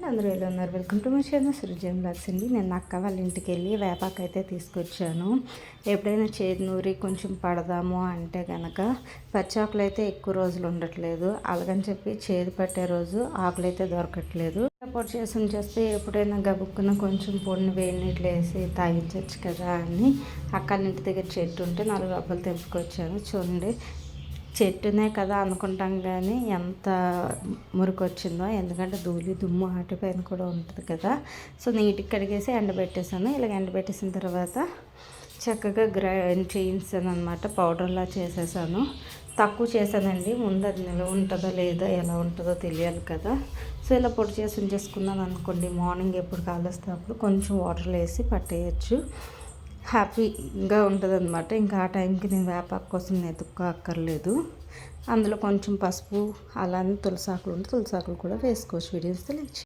And అందరూ ఎలా ఉన్నారు? Welcome to my channel Srujan blogs అండి. నేను అక్క వాళ్ళ ఇంటికి వెళ్ళి వేపాకు అయితే తీసుకొచ్చాను. ఎప్పుడైనా చేతి నూరి కొంచెం పడదాము అంటే కనుక పచ్చాకులు అయితే ఎక్కువ రోజులు ఉండట్లేదు. అలాగని చెప్పి చేదు పట్టే రోజు ఆకులు అయితే దొరకట్లేదు. పొడి చేసి చేస్తే ఎప్పుడైనా గబుక్కున కొంచెం పొడిని వేడి నీళ్ళు వేసి తాగించవచ్చు కదా అని అక్కడి ఇంటి దగ్గర చెట్టు ఉంటే నాలుగు అబ్బలు తెంపుకొచ్చాను. చూడండి చెట్టునే కదా అనుకుంటాం కానీ ఎంత మురికి వచ్చిందో ఎందుకంటే ధూళి దుమ్ము ఆటిపైన కూడా ఉంటుంది కదా. సో నీట్గా కడిగేసి ఎండబెట్టేసాను ఇలాగ ఎండబెట్టేసిన తర్వాత చక్కగా గ్రైండ్ చేయించాను అనమాట పౌడర్లా చేసేసాను. తక్కువ చేశానండి. ముందు అది నిల్వ ఉంటుందో లేదో ఎలా ఉంటుందో తెలియాలి కదా. సో ఇలా పొడి చేసి ఉంచేసుకున్నాను అనుకోండి మార్నింగ్ ఎప్పుడు కాలుస్తే అప్పుడు కొంచెం వాటర్లో వేసి పట్టేయచ్చు. హ్యాపీగా ఉంటుంది అనమాట ఇంకా ఆ టైంకి నేను వేపాకు కోసం ఎదుక్కో అక్కర్లేదు అందులో కొంచెం పసుపు అలానే తులసాకులు ఉంటే తులసాకులు కూడా వేసుకోవచ్చు. వీడియోస్ తెలియచ్చు